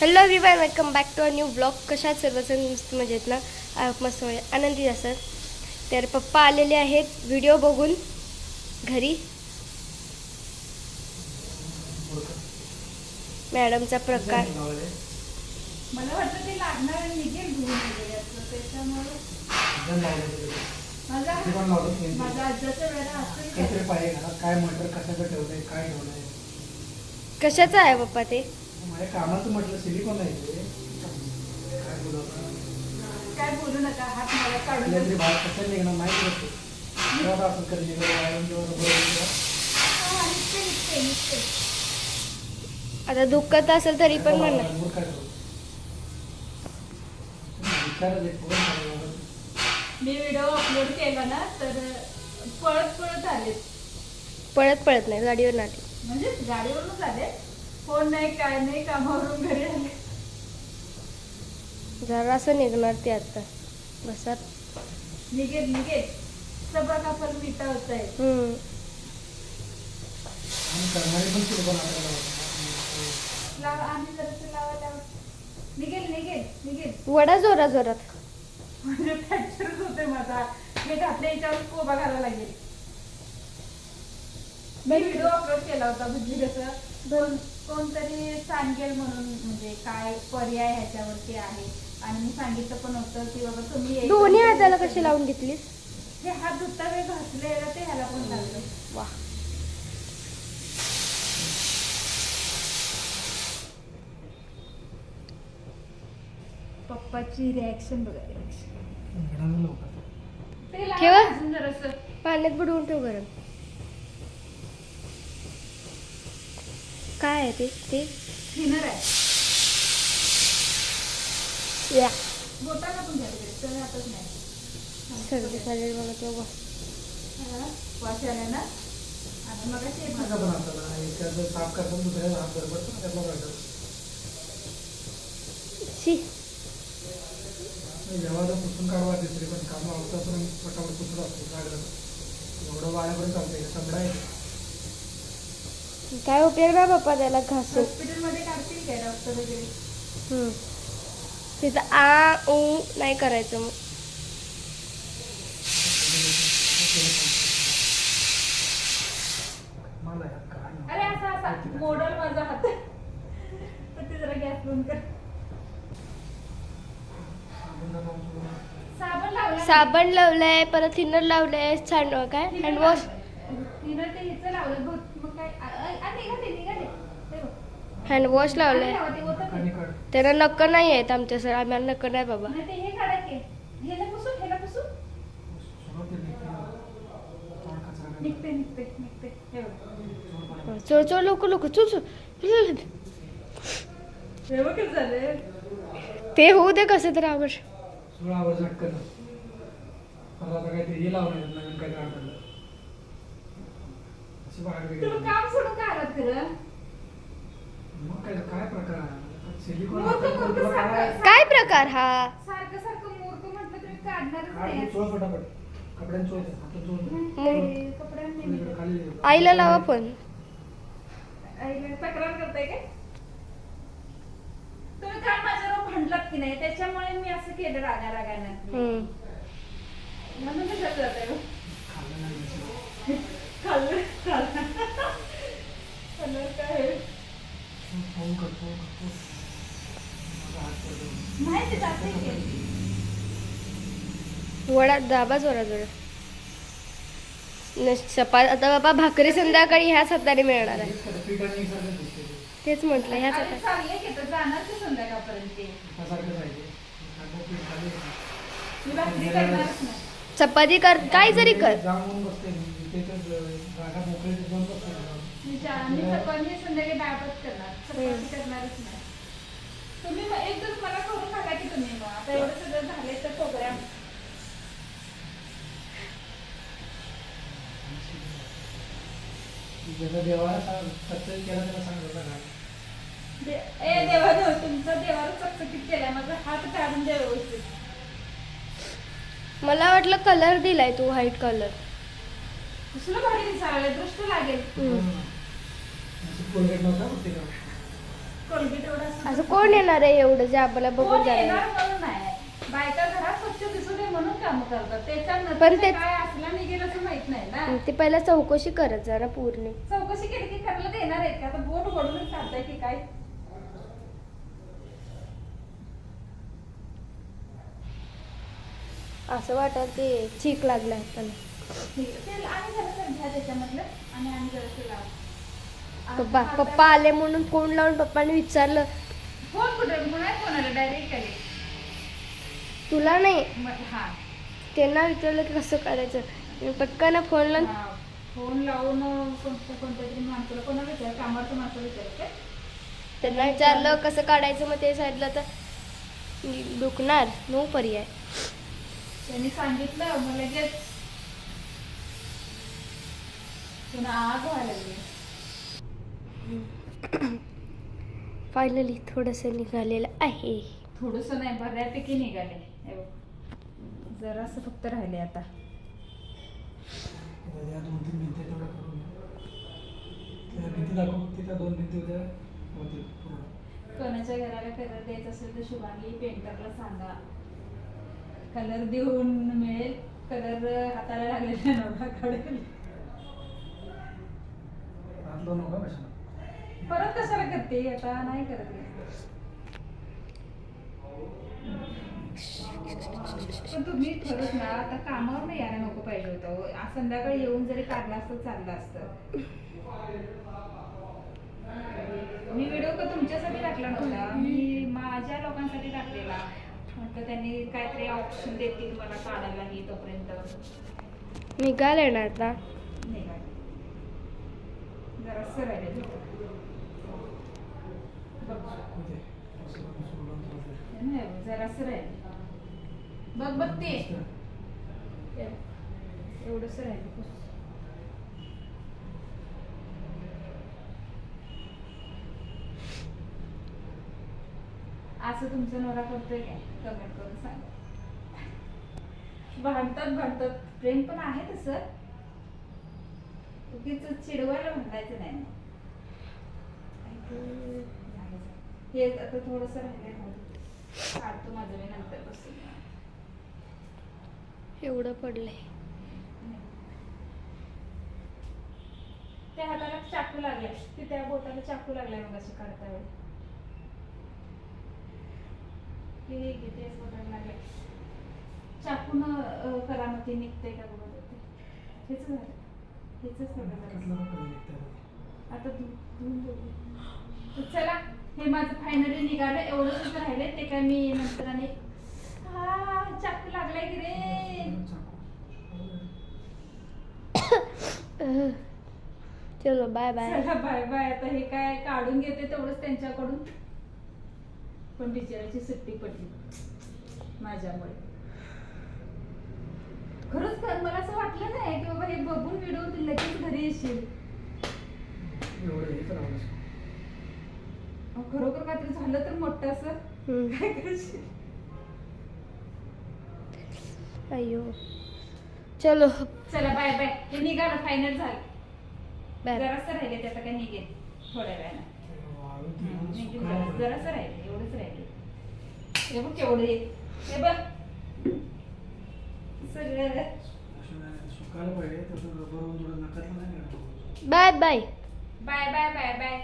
Hello everyone welcome back to a new blog कशात सर्वजण मस्त मजेत ना? मस्त मजे आनंदी असत तर पप्पा आलेले आहेत. व्हिडिओ बघून घरी. मॅडमचा प्रकार. मला वाटतं ते लागणार आणि निघेल त्याच्यामुळे कशाचं आहे पप्पा ते? माझ्या कामाचं म्हटलं सिलिकॉन आहे ते काय बोलू आता? काय बोलू नका हात मला काढून. बाहेर कसं निघणार असं कधी निघालं वाळून रबर वगैरे. हा. आता दुखत असेल तरी पण काय म्हणा बोलावं, काय करू? विचारच एक फोन करायला. मी व्हिडिओ अपलोड केला ना तर पळत पळत आले पळत पळत नाही गाडीवर नाही म्हणजे गाडीवरूनच आले फोन नाही काय नाही कामावरून घरी आले. जरा असं निघणार ते आता. बसा निघेल निघेल. सगळं कापड मिठा होत आहे हम्म. आणि करणारे पण सिलिकॉन आपल्याला वाटतं. लावा आणि जरासं लावा लावा. निघेल निघेल निघेल. वडा जोरा जोरात. म्हणजे फ्रॅक्चरच होते माझा. मी घातल्या याच्यावर कोबा घालायला लागेल. मी व्हिडिओ अपलोड केला होता बुद्धी कसं दोन कोणतरी सांगेल म्हणून म्हणजे काय पर्याय ह्याच्यावरती आहे? आणि मी सांगितलं पण होतं की बाबा तुम्ही एक- दोन्ही हाताला कशी लावून घेतलीस? हे हात धुता वेळ घातलेला ते ह्याला पण घातलं वा. पप्पाची रिॲक्शन बघा रिॲक्शन. ते ठेवा. अजून जरासं. पाण्यात बुडवून ठेव गरम. काय आहे ते? ते? थिनर आहे. या. बोटाला पण घ्या तिकडे. हातच नाही. सर्दी चालेल बघा तो बघ. हा, वास आला ना? आणि मग नका पण आपल्याला एखादं साफ करताना दुसऱ्याला हात गडबडतो ना त्यातला कळतं. शी. जेव्हा जर पुसून काढवा तरी पण कामं आवडतापर्यंत पटापट पुसत असतो जागरण एवढं वाळ्यापर्यंत चालतंय समडा आहे. काय उपयोग ना बाप्पा त्याला घासून हॉस्पिटलमध्ये काढतील काय डॉक्टर वगैरे? हम्म. तिथं आ ऊ नाही करायचं मग. मला यात काय नाही. अरे असा असा. मोडल माझा हात. तर ते जरा गॅस बंद कर. साबण लावून सोडून. साबण लावला साबण लावलंय परत थिनर लावलंय छान काय? हँडवॉश तिनं ते हिचं लावलं दूध मग काय आ- आ- आ, निघाले निघाले ते बघ. हँडवॉश आणि लावलंय लावा, ते. ओतत आणि नाही. काढ. त्यांना नक्क नाही आहेत आमच्या सर आम्हाला नक्क नाही बाबा. नाही ते हे काढा की. ह्याला पुसून ह्याला पुसून. सुरुवात ते होऊ दे कसं तर गेली. काम सोडून काय प्रकार हा? सारखं सारखं मूर्ख म्हटलं तुम्ही काढणारच आईला लावा पण. तक्रार करताय काय? तुम्ही काल माझ्यावर भांडलात की नाही? त्याच्यामुळे मी असं केलं रागा रागानं हम्म. म्हणून मी कसं खाल्लं. वडा दाबा जोरा जोरा. न- चपात आता बाबा भाकरी संध्याकाळी ह्याच हाताने मिळणार आहे. तेच म्हटलं ह्याच चपाती कर काय जरी कर. संध्याकाळी करणारच नाही. तुम्ही मग एक दिवस मला करून टाका की तुम्ही मग. आता एवढं सगळं झाले तर प्रोग्राम ज्याचा देवाला सांग- सत्संग केला त्याला सांग जरा काय. दे- ए देवानं तुमचा देवाला चकचकीत केलाय माझा हात काढून द्या व्यवस्थित. मला वाटलं कलर दिलाय तू व्हाईट कलर कसलं भारी दिसायला दृष्ट लागेल. हम्म. असं कोलगेट नव्हता प्रत्येकाला कोलगेट एवढा असं कोण येणार आहे एवढं जे आपल्याला बघून जाणार बायका घरात स्वच्छ दिसू दे म्हणून काम करतात. त्याच्यानंतर ते ते- काय असलं निघेल असं माहीत नाही ना. ते पहिला चौकशी करत जरा पूर्ण चौकशी केली की करायला देणार आहेत का? आता बोट वडूनच काढताय की काय? असं वाटत ते चीक लागलाय त्याला आणि जरा त्याच्यामधलं. आणि आणि जरासं लाव पप्पा पप्पा आले म्हणून फोन लावून पप्पाने विचारलं. फोन कुठे? पुन्हा फोन आला? डायरेक्ट आले. तुला नाही? हा. त्यांना विचारलं की कसं करायचं? मी पटकन फोन लावून हा. फोन लावून कोणत्या कोणत्या तरी माणसाला कोणाला विचार कामाचं माणसाला विचार काय त्यांना विचारलं कसं काढायचं मग ते सांगितलं तर मी दुखणार नो पर्याय. त्यांनी सांगितलं मग लगेच पुन्हा आग व्हायला लागली. फायनली थोडंसं निघालेलं आहे. थोडस नाही बऱ्यापैकी निघाले. हे बघ. जरासं फक्त राहिले आता. पूर्ण. कोणाच्या घराला कलर द्यायचा असेल तर शुभांगी पेंटरला सांगा. कलर देऊन मिळेल. कलर हाताला लागलेला नव्हता काढेल आतलं नका कशाला परत कशाला करते? आता नाही करत. पण तुम्ही खरंच ना आता कामावर नाही यायला नको पाहिजे होतं. हो. आज संध्याकाळी येऊन जरी काढला असतं चाललं असतं. मी व्हिडिओ का तुमच्यासाठी टाकला नव्हता. मी माझ्या लोकांसाठी टाकलेला. म्हटलं त्यांनी काहीतरी ऑप्शन देतील मला काढायलाही तोपर्यंत. निघाले ना आता. नाही काय जरा राहिले बघ जरासं राहील बघ बघ ते. एवढंच राहील असं तुमचा नवरा करतोय काय? कमेंट करून सांगा. भांडतात भांडतात. प्रेम पण आहे तसं. उगीच चिडवायला म्हणायचं नाही. ना. हे आता थोडस राहिलंय ना. काढतो माझं मी नंतर बसून एवढं पडलंय. त्या हाताला चाकू लागलाय. की त्या बोटाला चाकू लागलाय मग अशी काढता वेळी हे घे, तेच बोटाला लागलाय. चाकून करामती निघते का बघत होते हेच झालं. हेच सगळं. आता धुवून चला. हे माझं फायनली निघालं. एवढंच राहिलंय. ते काय मी नंतर आणि हा चाकू लागलाय की रे. चलो बाय बाय बाय बाय आता हे काय काढून घेते तेवढंच त्यांच्याकडून. पण बिचाराची सुट्टी पडली. माझ्यामुळे. खरंच खरं मला असं वाटलं नाही की बाबा हे बघून व्हिडिओ लगेच घरी येशील. खरोखर काहीतरी झालं तर मोठं असं? हम्म. काय करशील? अय्यो. चलो. चला बाय बाय हे निघालं फायनल झालं. बाय जरासं राहिले ते आता काय निघेल. थोड्या वेळानं. जरासं. राहिले एवढंच राहिले. हे बघ केवढे हे बघ. सगळं bye bye bye bye bye